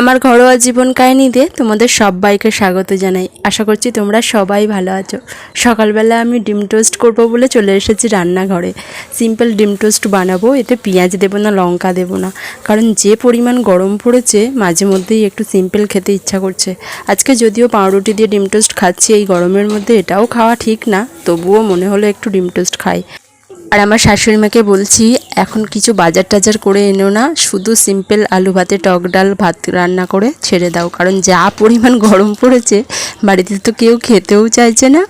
আমার ঘরোয়া জীবন কাহিনীতে তোমাদের সবাইকে স্বাগত জানাই। আশা করছি তোমরা সবাই ভালো আছো। সকালবেলা আমি ডিম টোস্ট করব বলে চলে এসেছি রান্নাঘরে। সিম্পল ডিম টোস্ট বানাবো, এতে পেঁয়াজ দেবো না, লঙ্কা দেবো না। কারণ যে পরিমাণ গরম পড়েছে, মাঝে মধ্যেই একটু সিম্পল খেতে ইচ্ছা করছে। আজকে যদিও পাউরুটি দিয়ে ডিম টোস্ট খাচ্ছি এই গরমের মধ্যে, এটাও খাওয়া ঠিক না, তবুও মনে হলো একটু ডিম টোস্ট খাই। আর আমার শাশুড়ি মাকে বলছি, এখন কিছু বাজার টাজার করে এনো না, শুধু সিম্পল আলু ভাতে টক ডাল, ভাত রান্না করে ছেড়ে দাও। কারণ যা পরিমাণ গরম পড়েছে, বাড়িতে তো কেউ খেতেও চাইছে না।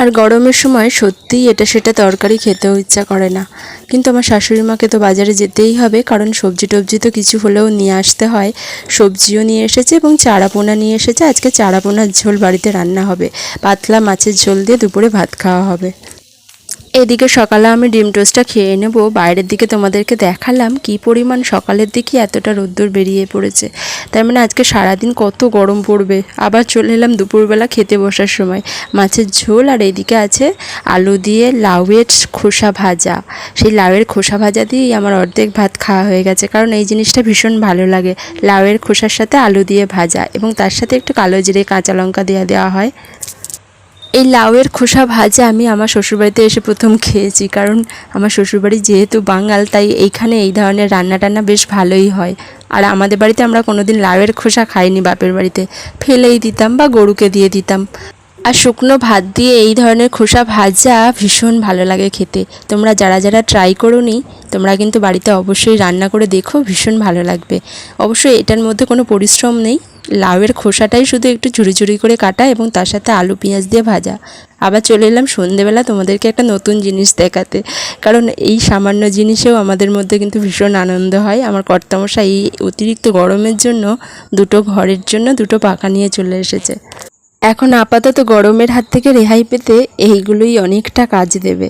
আর গরমের সময় সত্যিই এটা সেটা তরকারি খেতেও ইচ্ছা করে না। কিন্তু আমার শাশুড়ি মাকে তো বাজারে যেতেই হবে, কারণ সবজি টবজি তো কিছু হলেও নিয়ে আসতে হয়। সবজিও নিয়ে এসেছে এবং চারাপোনা নিয়ে এসেছে। আজকে চারাপোনার ঝোল বাড়িতে রান্না হবে। পাতলা মাছের ঝোল দিয়ে দুপুরে ভাত খাওয়া হবে। এদিকে সকালে আমি ডিম টোস্টটা খেয়ে নেব। বাইরের দিকে তোমাদেরকে দেখালাম কি পরিমাণ সকালের দিকে এতটা রোদ্দুর বেরিয়ে পড়েছে। তার মানে আজকে সারাদিন কত গরম পড়বে। আবার চলে এলাম দুপুরবেলা খেতে বসার সময়। মাছের ঝোল আর এদিকে আছে আলু দিয়ে লাউয়ের খোসা ভাজা। সেই লাউয়ের খোসা ভাজা দিয়েই আমার অর্ধেক ভাত খাওয়া হয়ে গেছে। কারণ এই জিনিসটা ভীষণ ভালো লাগে। লাউয়ের খোসার সাথে আলু দিয়ে ভাজা এবং তার সাথে একটু কালো জিরে, কাঁচা লঙ্কা দেওয়া দেওয়া হয়। এই লাউয়ের খোসা ভাজা আমি আমার শ্বশুরবাড়িতে এসে প্রথম খেয়েছি। কারণ আমার শ্বশুরবাড়ি যেহেতু বাঙাল, তাই এইখানে এই ধরনের রান্না টান্না বেশ ভালোই হয়। আর আমাদের বাড়িতে আমরা কোনোদিন লাউয়ের খোসা খাইনি বাপের বাড়িতে। ফেলেই দিতাম বা গরুকে দিয়ে দিতাম। আর শুকনো ভাত দিয়ে এই ধরনের খোসা ভাজা ভীষণ ভালো লাগে খেতে। তোমরা যারা যারা ট্রাই করোনি, তোমরা কিন্তু বাড়িতে অবশ্যই রান্না করে দেখো, ভীষণ ভালো লাগবে। অবশ্যই এটার মধ্যে কোনো পরিশ্রম নেই। লাউয়ের খোসাটাই শুধু একটু ঝুড়ি ঝুড়ি করে কাটা এবং তার সাথে আলু, পেঁয়াজ দিয়ে ভাজা। আবার চলে এলাম সন্ধেবেলা তোমাদেরকে একটা নতুন জিনিস দেখাতে। কারণ এই সামান্য জিনিসেও আমাদের মধ্যে কিন্তু ভীষণ আনন্দ হয়। আমার কর্তামশা এই অতিরিক্ত গরমের জন্য দুটো ঘরের জন্য দুটো পাখা নিয়ে চলে এসেছে। এখন আপাতত গরমের হাত থেকে রেহাই পেতে এইগুলোই অনেকটা কাজ দেবে।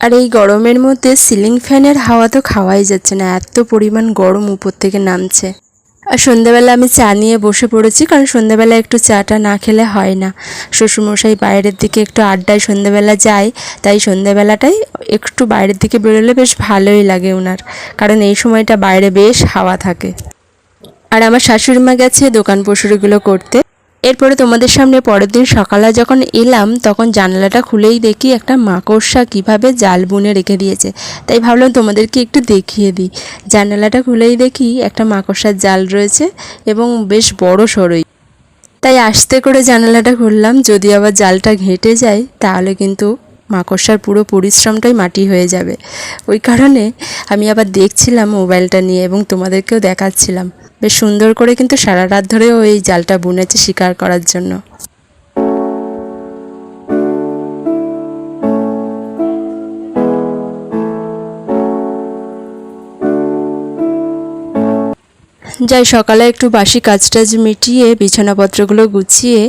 আর এই গরমের মধ্যে সিলিং ফ্যানের হাওয়া তো খাওয়াই যাচ্ছে না, এত পরিমাণ গরম উপর থেকে নামছে। আর সন্ধ্যাবেলা আমি চা নিয়ে বসে পড়েছি, কারণ সন্ধ্যাবেলা একটু চাটা না খেলে হয় না। শ্বশুরমশাই বাইরের দিকে একটু আড্ডায় সন্ধ্যাবেলা যায়, তাই সন্ধ্যাবেলাটাই একটু বাইরের দিকে বেরোলে বেশ ভালোই লাগে ওনার কারণ এই সময়টা বাইরে বেশ হাওয়া থাকে। আর আমার শাশুড়ি মা গেছে দোকান পশুরিগুলো করতে। এরপরে তোমাদের সামনে পরের দিন সকালে যখন এলাম, তখন জানালাটা খুলেই দেখি একটা মাকড়সা কীভাবে জাল বুনে রেখে দিয়েছে। তাই ভাবলাম তোমাদেরকে একটু দেখিয়ে দিই। জানালাটা খুলেই দেখি একটা মাকড়সার জাল রয়েছে এবং বেশ বড় সরই। তাই আসতে করে জানালাটা খুললাম। যদি আবার জালটা ঘেঁটে যায়, তাহলে কিন্তু মাকড়সার পুরো পরিশ্রমটাই মাটি হয়ে যাবে। ওই কারণে আমি আবার দেখছিলাম মোবাইলটা নিয়ে এবং তোমাদেরকেও দেখাচ্ছিলাম। বেশ সুন্দর করে কিন্তু সারা রাত ধরেও এই জালটা বুনেছে শিকার করার জন্য। যাই, সকালে একটু বাসি কাজ টাজ মিটিয়ে বিছানাপত্রগুলো গুছিয়ে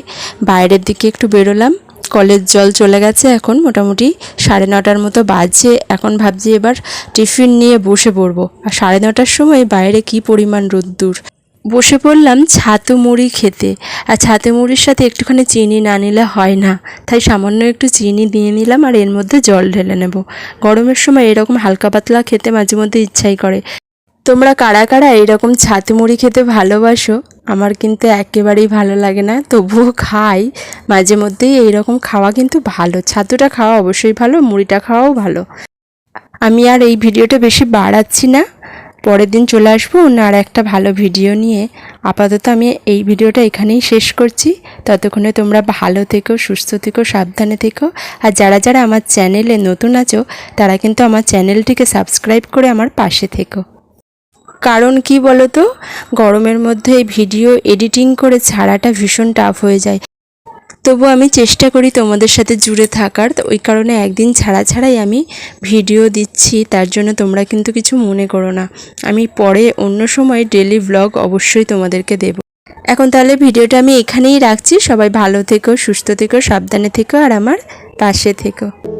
বাইরের দিকে একটু বেরোলাম। কলের জল চলে গেছে এখন মোটামুটি সাড়ে নটার মতো বাজে এখন ভাবছি এবার টিফিন নিয়ে বসে পড়ব। আর সাড়ে নটার সময় বাইরে কি পরিমাণ রোদ্দুর। বসে পড়লাম ছাতু মুড়ি খেতে। আর ছাতু মুড়ির সাথে একটুখানি চিনি না নিলে হয় না। তাই সামান্য একটু চিনি দিয়ে নিলাম আর এর মধ্যে জল ঢেলে নেব। গরমের সময় এরকম হালকা পাতলা খেতে মাঝে মধ্যে ইচ্ছাই করে। তোমরা কারা কারা এইরকম ছাতু মুড়ি খেতে ভালোবাসো? আমার কিন্তু একেবারেই ভালো লাগে না, তবুও খাই। মাঝে মধ্যেই এইরকম খাওয়া কিন্তু ভালো। ছাতুটা খাওয়া অবশ্যই ভালো, মুড়িটা খাওয়াও ভালো। আমি আর এই ভিডিওটা বেশি বাড়াচ্ছি না। পরের দিন চলে আসব অন্য আর একটা ভালো ভিডিও নিয়ে। আপাতত আমি এই ভিডিওটা এখানেই শেষ করছি। ততক্ষণে তোমরা ভালো থেকো, সুস্থ থেকো, সাবধানে থেকো। আর যারা যারা আমার চ্যানেলে নতুন আছো, তারা কিন্তু আমার চ্যানেলটিকে সাবস্ক্রাইব করে আমার পাশে থেকো। কারণ কি বলো তো গরমের মধ্যে এই ভিডিও এডিটিং করে ছাড়াটা ভীষণ টাফ হয়ে যায়। তবু আমি চেষ্টা করি তোমাদের সাথে জুড়ে থাকার। তো ওই কারণে একদিন ছাড়া ছাড়াই আমি ভিডিও দিচ্ছি, তার জন্য তোমরা কিন্তু কিছু মনে করো না। আমি পরে অন্য সময় ডেলি ব্লগ অবশ্যই তোমাদেরকে দেব। এখন তাহলে ভিডিওটা আমি এখানেই রাখছি। সবাই ভালো থেকো, সুস্থ থেকো, সাবধানে থেকো, আর আমার পাশে থেকো।